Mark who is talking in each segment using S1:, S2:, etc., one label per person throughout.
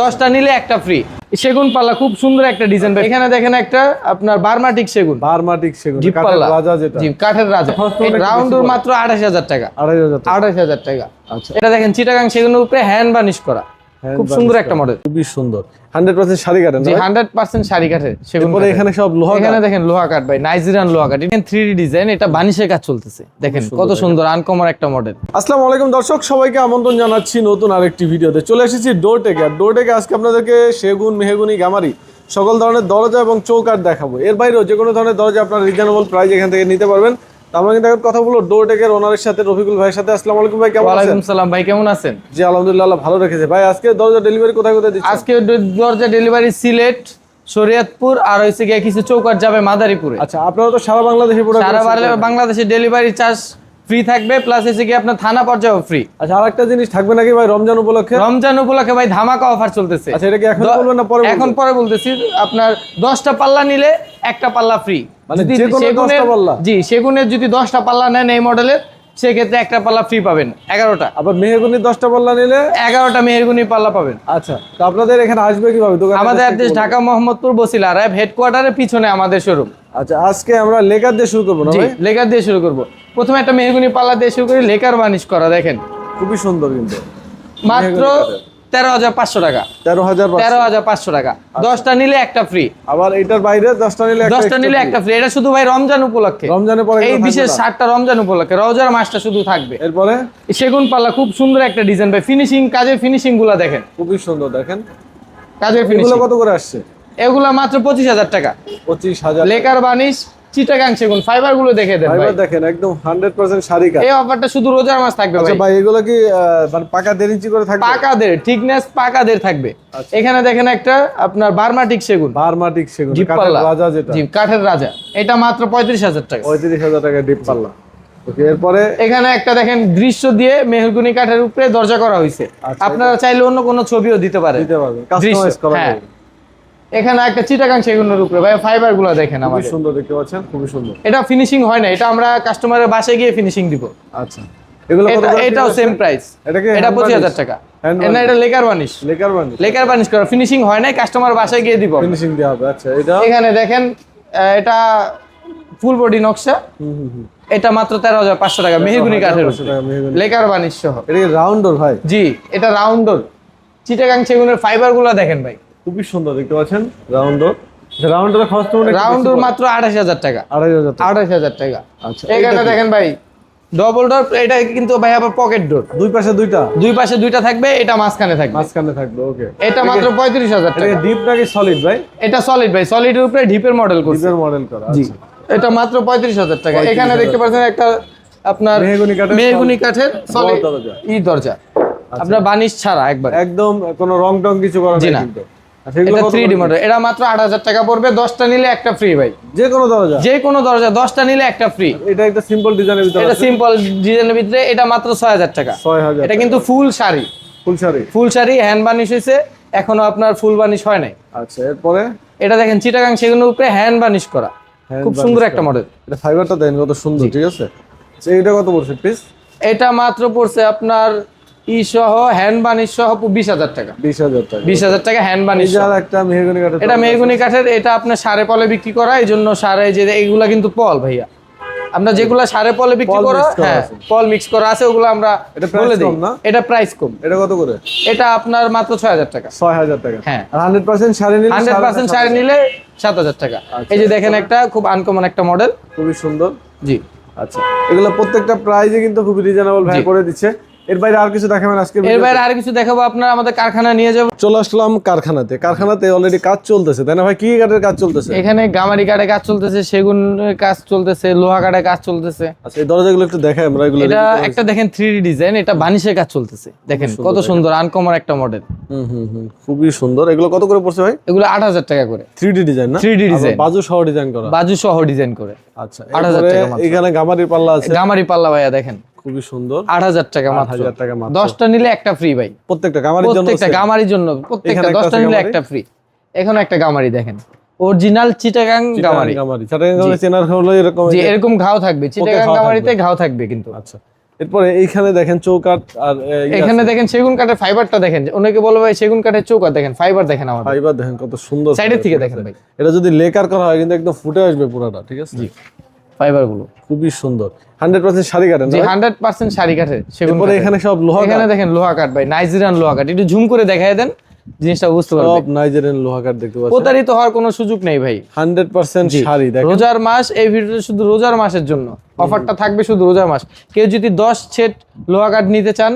S1: দশটা নিলে একটা ফ্রি সেগুন পাল্লা খুব সুন্দর একটা ডিজাইন এখানে দেখেন একটা আপনার বার্মাটিক সেগুন।
S2: বারমাটিক সেগুন রাজা যেটা।
S1: জি কাঠের রাজা।
S2: রাউন্ডের
S1: রাউন্ড মাত্র আঠাশ হাজার টাকা।
S2: আড়াই হাজার টাকা।
S1: আঠাশ হাজার টাকা।
S2: আচ্ছা।
S1: এটা দেখেন চিটাগাং সেগুনের উপরে হ্যান্ড বার্নিশ করা। খুব সুন্দর একটা মডেল
S2: খুবই সুন্দর। হান্ড্রেড পার্সেন্ট শাড়ি কাটেন
S1: জি হান্ড্রেড পার্সেন্ট শাড়ি কাঠের। সেগুন
S2: এরপরে এখানে সব লোহা
S1: এখানে দেখেন লোহা কাঠ ভাই নাইজেরিয়ান লোহা কাঠ। এখানে থ্রি ডিজাইন এটা বানিশের কাজ চলতেছে। দেখেন কত সুন্দর আনকমন একটা মডেল
S2: আসসালামু আলাইকুম দর্শক সবাইকে আমন্ত্রণ জানাচ্ছি নতুন আরেকটি ভিডিওতে। চলে এসেছি ডোর টেকে আর ডোর টেকে আজকে আপনাদেরকে সেগুন মেহগুনি গামারি সকল ধরনের দরজা এবং চৌকাঠ দেখাবো। এর বাইরেও যে কোনো ধরনের দরজা আপনার রিজনেবল প্রাইস এখান থেকে নিতে পারবেন। আমরা কিন্তু এখন কথা বলব ডোর টেকের ওনারের সাথে রফিকুল ভাইয়ের সাথে। আসসালামু আলাইকুম ভাই কেমন আছেন?
S1: ওয়ালাইকুম সালাম ভাই কেমন আছেন?
S2: জি আলহামদুলিল্লাহ ভালো রেখেছে। ভাই আজকে দরজা ডেলিভারি কোথায় কোথায় দিচ্ছেন?
S1: আজকে দরজা ডেলিভারি সিলেট শরীয়তপুর আর হয়েছে গিয়ে কিছু চৌকাট যাবে মাদারীপুরে।
S2: আচ্ছা আপনারা তো সারা বাংলাদেশে
S1: সারা বাংলাদেশে ডেলিভারি চার্জ ফ্রি থাকবে প্লাস এসে গিয়ে আপনার থানা পর্যায়েও ফ্রি
S2: আচ্ছা আরেকটা জিনিস থাকবে নাকি ভাই রমজান উপলক্ষে?
S1: রমজান উপলক্ষে ভাই ধামাকা অফার চলতেছে।
S2: আচ্ছা এটা কি এখন বলবেন না পরে
S1: এখন পরে বলতেছি আপনার দশটা পাল্লা নিলে একটা পাল্লা ফ্রি
S2: মানে যে কোনো 10টা পাল্লা?
S1: জি সেগুনের যদি দশটা পাল্লা নেন এই মডেলের সেক্ষেত্রে একটা পাল্লা ফ্রি পাবেন এগারোটা।
S2: আবার মেহগুনি দশটা পাল্লা নিলে?
S1: এগারোটা মেহেরগুনি পাল্লা পাবেন।
S2: আচ্ছা তো আপনাদের এখানে আসবে কীভাবে? দোকান
S1: আমাদের অ্যাড্রেস ঢাকা মোহাম্মদপুর বসিলা র্যাব হেডকোয়ার্টারের পিছনে আমাদের শোরুম
S2: আচ্ছা আজকে আমরা লেকার দিয়ে শুরু করব না
S1: লেকার দিয়ে শুরু করব। প্রথমে একটা মেহগুনি পাল্লা দিয়ে শুরু করি লেকার বানিশ করা দেখেন।
S2: খুবই সুন্দর কিন্তু।
S1: মাত্র তেরো হাজার পাঁচশো টাকা।
S2: তেরো হাজার
S1: তেরো হাজার পাঁচশো টাকা। দশটা নিলে একটা ফ্রি
S2: আবার এটার বাইরে দশটা নিলে
S1: দশটা নিলে একটা ফ্রি এটা শুধু ভাই রমজান উপলক্ষে।
S2: রমজানের পরে
S1: এই বিশেষ
S2: না?
S1: সাতটা রমজান উপলক্ষে। রোজার মাসটা শুধু থাকবে।
S2: এরপরে?
S1: সেগুন পাল্লা খুব সুন্দর একটা ডিজাইন ভাই। ফিনিশিং কাজের ফিনিশিংগুলা দেখেন।
S2: খুবই সুন্দর দেখেন।
S1: কাজের ফিনিশিং
S2: কত করে আসছে?
S1: এগুলা মাত্র পঁচিশ হাজার টাকা।
S2: পঁচিশ হাজার
S1: লেকার বানিশ চিটাগাং সেগুন ফাইবারগুলো দেখে দেন
S2: ফাইবার দেখেন একদম হান্ড্রেড পার্সেন্ট শাড়ি কাজ।
S1: এই অফারটা শুধু রোজার মাস থাকবে
S2: আচ্ছা
S1: ভাই।
S2: ভাই এগুলো কি মানে পাকা দেড় ইঞ্চি করে থাকবে?
S1: পাকাদের ঠিকনেস পাকাদের থাকবে।
S2: আচ্ছা।
S1: এখানে দেখেন একটা আপনার বার্মাটিক সেগুন।
S2: বারমাটিক সেগুন কাঠের রাজা যেটা।
S1: জি কাঠের রাজা। এটা মাত্র পঁয়ত্রিশ হাজার টাকা।
S2: পঁয়ত্রিশ হাজার টাকা ডিপ পাল্লা। এরপরে?
S1: এখানে একটা দেখেন দৃশ্য দিয়ে মেহগুনি কাঠের উপরে দরজা করা হয়েছে।
S2: আচ্ছা,
S1: আপনারা চাইলে অন্য কোনো ছবিও দিতে পারেন।
S2: দিতে পারবেন। কাস্টমাইজ করা
S1: হ্যাঁ। এখানে একটা চিটাগাং সেগুনের উপরে। ভাই ফাইবারগুলো দেখেন আমাদের।
S2: সুন্দর দেখতে পাচ্ছেন খুবই সুন্দর।
S1: এটা ফিনিশিং হয় না এটা আমরা কাস্টমারের বাসায় গিয়ে ফিনিশিং দিব।
S2: আচ্ছা। এগুলো
S1: এটাও সেম প্রাইস
S2: এটা
S1: পঁচিশ হাজার? টাকা। না এটা লেকার বানিশ
S2: লেকার বানি
S1: লেকার বানিশ করা ফিনিশিং হয় না কাস্টমার বাসায় গিয়ে দিব
S2: ফিনিশিং দেওয়া হবে আচ্ছা এটা?
S1: এখানে দেখেন এটা ফুল বডি নকশা।
S2: হুম হুম হুম।
S1: এটা মাত্র তেরো হাজার পাঁচশো টাকা মেহগুনি কাঠের
S2: 13,500
S1: লেকার বানিশ সহ।
S2: এটা রাউন্ডর ভাই?
S1: জি এটা রাউন্ডর চিটাগাং সেগুনের ফাইবারগুলো দেখেন ভাই।
S2: খুবই সুন্দর দেখতে পাচ্ছেন? রাউন্ডর রাউন্ডের খরচ তো অনেক
S1: রাউন্ডর মাত্র আঠাশ হাজার টাকা।
S2: আড়াই হাজার টাকা। আচ্ছা
S1: এখানে দেখেন ভাই ডবল ডোর এটা কিন্তু ভাই আবার পকেট ডোর
S2: দুই পাশে দুইটা?
S1: দুই পাশে দুইটা থাকবে এটা মাঝখানে থাকবে।
S2: মাঝখানে থাকবে ওকে
S1: এটা মাত্র পঁয়ত্রিশ হাজার
S2: এটা
S1: টাকা।
S2: ডিপ নাকি সলিড ভাই?
S1: এটা সলিড ভাই সলিডের উপরে ডিপের মডেল করছে।
S2: ডিপের মডেল করা
S1: জি।
S2: আচ্ছা।
S1: এটা মাত্র পঁয়ত্রিশ হাজার টাকা। এখানে দেখতে পাচ্ছেন একটা আপনার
S2: মেহগনি কাঠের
S1: মেহগুনি কাঠের সলিড। ই দরজা। আপনার বানিশ ছাড়া একবার।
S2: একদম কোনো রং টং কিছু করা নাই কিন্তু। আচ্ছা
S1: এটা
S2: কত
S1: থ্রি
S2: করে
S1: ডি মডেল এটা মাত্র আট হাজার টাকা পড়বে দশটা নিলে একটা ফ্রি ভাই।
S2: যে কোনো দরজা।
S1: যে কোনো দরজা দশটা নিলে একটা ফ্রি
S2: এটা একটা সিম্পল ডিজাইনের ভিতরে
S1: এটা সিম্পল ডিজাইনের ভিতরে এটা মাত্র ছয় হাজার টাকা।
S2: ছয় হাজার
S1: এটা কিন্তু full sari.
S2: Full sari?
S1: Full sari hand varnish হয়েছে এখনও আপনার ফুল বানিশ হয় নাই।
S2: আচ্ছা এরপরে?
S1: এটা দেখেন চিটাগাং সেগুনের উপরে হ্যান্ড বানিশ করা। খুব সুন্দর একটা মডেল
S2: এটা ফাইবারটা দেন কত সুন্দর ঠিক আছে? আচ্ছা এটা কত পড়ছে পিস
S1: এটা মাত্র পড়ছে আপনার ই সহ হ্যান্ড বানিশ সহ বিশ হাজার টাকা।
S2: বিশ হাজার টাকা।
S1: বিশ হাজার টাকা হ্যান্ড বানিশ
S2: যে
S1: সহ।
S2: আর একটা মেহগনি কাঠের
S1: এটা মেহগুনি কাঠের এটা আপনার সারে পলে বিক্রি করা এই জন্য সারে যে এইগুলা কিন্তু পল ভাইয়া। আমরা যেগুলা সারে পলে বিক্রি করা হ্যাঁ
S2: আছে।
S1: পল মিক্স করা আছে ওগুলো আমরা
S2: এটা
S1: বলে দিই। এটা প্রাইস কম।
S2: এটা কত করে?
S1: এটা আপনার মাত্র ছয় হাজার টাকা।
S2: ছয় হাজার টাকা।
S1: হ্যাঁ।
S2: হান্ড্রেড পার্সেন্ট শাড়ি নিলে
S1: হান্ড্রেড
S2: সাড়ে
S1: পার্সেন্ট নিলে সাত হাজার টাকা।
S2: আচ্ছা,
S1: এই যে দেখেন একটা খুব আনকমন একটা মডেল
S2: খুবই সুন্দর।
S1: জি।
S2: আচ্ছা। এগুলো প্রত্যেকটা প্রাইজে কিন্তু খুবই রিজনেবল ভাই করে দিচ্ছে। এর বাইরে আর কিছু দেখাবেন আজকে
S1: এর বাইরে আর কিছু দেখাবো আপনার আমাদের কারখানা নিয়ে যাব।
S2: চলে আসলাম কারখানাতে। কারখানাতে অলরেডি কাজ চলতেছে তাই না ভাই? কি কাঠের কাজ চলতেছে?
S1: এখানে গামারি কাঠে কাজ চলতেছে সেগুন কাজ চলতেছে লোহা কাঠে কাজ চলতেছে।
S2: আচ্ছা এই দরজাগুলো একটু দেখাই আমরা এগুলো
S1: এটা একটা দেখেন থ্রি ডিজাইন এটা বানিশের কাজ চলতেছে। দেখেন কত সুন্দর আনকমন একটা মডেল
S2: হুম হুম হুম খুবই সুন্দর। এগুলো কত করে পড়ছে ভাই?
S1: এগুলো আট হাজার টাকা করে।
S2: থ্রি ডি ডিজাইন না?
S1: 3D design।
S2: আবার বাজু সহ ডিজাইন করা।
S1: বাজু সহ ডিজাইন করে।
S2: আচ্ছা
S1: 8,000 টাকা
S2: এখানে গামারির পাল্লা আছে।
S1: গামারি পাল্লা ভাইয়া দেখেন।
S2: খুবই সুন্দর।
S1: আট হাজার টাকা মাত্র।
S2: হাজার টাকা মাত্র।
S1: দশটা নিলে একটা ফ্রি ভাই।
S2: প্রত্যেকটা গামারির জন্য
S1: প্রত্যেকটা গামারির জন্য প্রত্যেকটা দশটা নিলে একটা ফ্রি এখন একটা গামারি দেখেন। অরিজিনাল চিটাগাং গামারি।
S2: গামারি। চিটাগাং গামারি চেনার হলো এরকম
S1: যে এরকম ঘাও থাকবে। চিটাগাং গামারিতে ঘাও থাকবে কিন্তু।
S2: আচ্ছা। এরপরে এইখানে দেখেন চৌকাট আর
S1: এখানে দেখেন সেগুন কাঠের ফাইবারটা দেখেন। অনেকে বলে ভাই সেগুন কাঠের চৌকাঠ দেখেন ফাইবার দেখেন আমাদের।
S2: ফাইবার দেখেন কত সুন্দর
S1: সাইডের থেকে দেখেন ভাই।
S2: এটা যদি লেকার করা হয় কিন্তু একদম ফুটে আসবে পুরোটা ঠিক আছে?
S1: গুলো
S2: খুবই সুন্দর। হান্ড্রেড পার্সেন্ট শাড়ি কাটেন
S1: যে হান্ড্রেড পার্সেন্ট শাড়ি
S2: এরপরে
S1: কাঠের।
S2: এখানে সব লোহা
S1: এখানে দেখেন লোহা কাঠ ভাই নাইজেরিয়ান লোহা কাঠ। একটু ঝুম করে দেখায় দেন জিনিসটা বুঝতে পারবেন।
S2: সব নাইজেরিয়ান লোহা কাঠ দেখতে পাচ্ছেন।
S1: প্রতারিত হওয়ার কোনো সুযোগ নেই ভাই।
S2: হান্ড্রেড পার্সেন্ট শাড়ি দেখেন।
S1: রোজার মাস এই ভিডিওটা শুধু রোজার মাসের জন্য। অফারটা থাকবে শুধু রোজার মাস। কেউ যদি দশ সেট লোহা কাঠ নিতে চান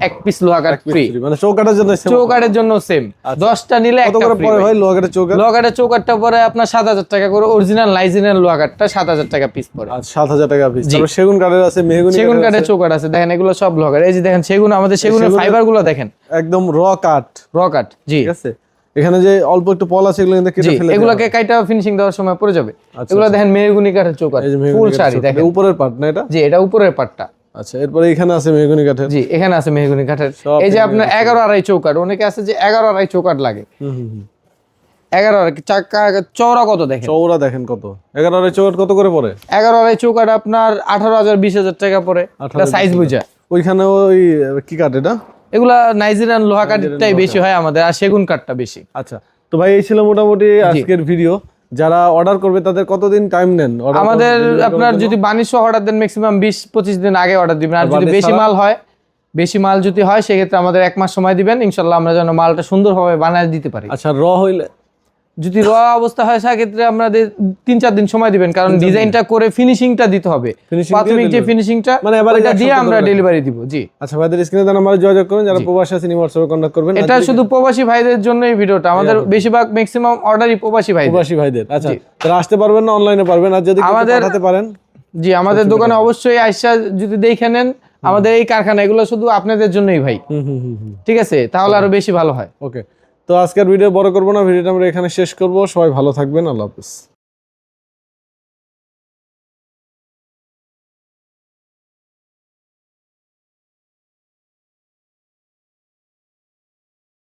S1: এক পিস লোহা কাঠ ফ্রি
S2: মানে চৌকাটার জন্য same
S1: জন্য সেম দশটা নিলে
S2: কত
S1: একটা
S2: করে পরে
S1: ভাই।
S2: লোহা কাঠের চৌকাট
S1: লোহা কাঠের চৌকাঠটা পরে আপনার সাত হাজার টাকা করে অরিজিনাল লাইজিনাল লোহা কাঠটা সাত হাজার টাকা পিস পড়ে
S2: সাত হাজার টাকা পিস তারপর সেগুন কাঠের আছে মেহগুনি
S1: সেগুন
S2: কাঠের
S1: কাঠের
S2: আছে।
S1: দেখেন এগুলো সব লোহা কাঠ। এই যে দেখেন সেগুন আমাদের সেগুনের ফাইবারগুলো দেখেন।
S2: একদম র কাঠ।
S1: র কাঠ জি।
S2: ঠিক আছে? এখানে যে অল্প একটু পল আছে এগুলো কিন্তু কেটে ফেলে
S1: এগুলোকে কাইটা ফিনিশিং দেওয়ার সময় পড়ে যাবে। এগুলো দেখেন মেহগুনি কাঠের
S2: যে
S1: ফুল শাড়ি দেখেন।
S2: উপরের পার্ট না এটা?
S1: জি এটা উপরের পাটটা
S2: আচ্ছা এরপরে এখানে আছে মেহগুনি কাঠের?
S1: জি এখানে আছে মেহগুনি কাঠের। এই যে আপনার এগারো আড়াই চৌকাঠ অনেকে আছে যে এগারো আড়াই চৌকাঠ লাগে। এগারো চাকা চওড়া কত দেখেন?
S2: চৌড়া দেখেন কত। এগারো আড়াই চৌকাট কত করে পড়ে?
S1: এগারো আড়াই চৌকাঠ আপনার আঠারো হাজার বিশ হাজার টাকা পরে সাইজ বুঝা।
S2: ওইখানে ওই কি কাঠ এটা?
S1: এগুলা নাইজেরিয়ান লোহা কাঠটাই বেশি হয় আমাদের আর সেগুন কাঠটা বেশি।
S2: আচ্ছা তো ভাই এই ছিল মোটামুটি আজকের ভিডিও। যারা অর্ডার করবে তাদের কতদিন টাইম নেন?
S1: আমাদের আপনার যদি বাণিজ্য অর্ডার দেন ম্যাক্সিমাম বিশ পঁচিশ দিন আগে অর্ডার দিবেন। আর যদি বেশি মাল হয় বেশি মাল যদি হয় সেক্ষেত্রে আমাদের এক মাস সময় দিবেন। ইনশাল্লাহ আমরা যেন মালটা সুন্দরভাবে বানিয়ে দিতে পারি।
S2: আচ্ছা র হইলে
S1: যদি র অবস্থা হয় সেক্ষেত্রে আপনাদের তিন চার দিন সময় দিবেন কারণ ডিজাইনটা করে ফিনিশিংটা দিতে হবে। প্রাথমিক যে। ফিনিশিংটা
S2: মানে এক
S1: দিয়ে আমরা ডেলিভারি দিব জি।
S2: আচ্ছা ভাইদের স্ক্রিনে দেন নাম্বারে যোগাযোগ করুন যারা প্রবাসী আছেন হোয়াটসঅ্যাপে কন্ট্যাক্ট করবেন
S1: এটা শুধু প্রবাসী ভাইদের জন্য এই ভিডিওটা আমাদের বেশিরভাগ ম্যাক্সিমাম অর্ডারই প্রবাসী ভাই
S2: প্রবাসী ভাইদের আচ্ছা। তারা আসতে পারবেন না অনলাইনে পারবেন আর যদি আমাদের
S1: আমাদের-
S2: পাঠাতে পারেন?
S1: জি আমাদের দোকানে অবশ্যই আইসা যদি দেখে নেন আমাদের এই কারখানা এগুলো শুধু আপনাদের জন্যই ভাই। ঠিক আছে? তাহলে আরও বেশি ভালো হয়।
S2: ওকে তো আজকের ভিডিও বড় করব না, ভিডিওটা আমরা এখানে শেষ করব। সবাই ভালো থাকবেন, আল্লাহ হাফিজ।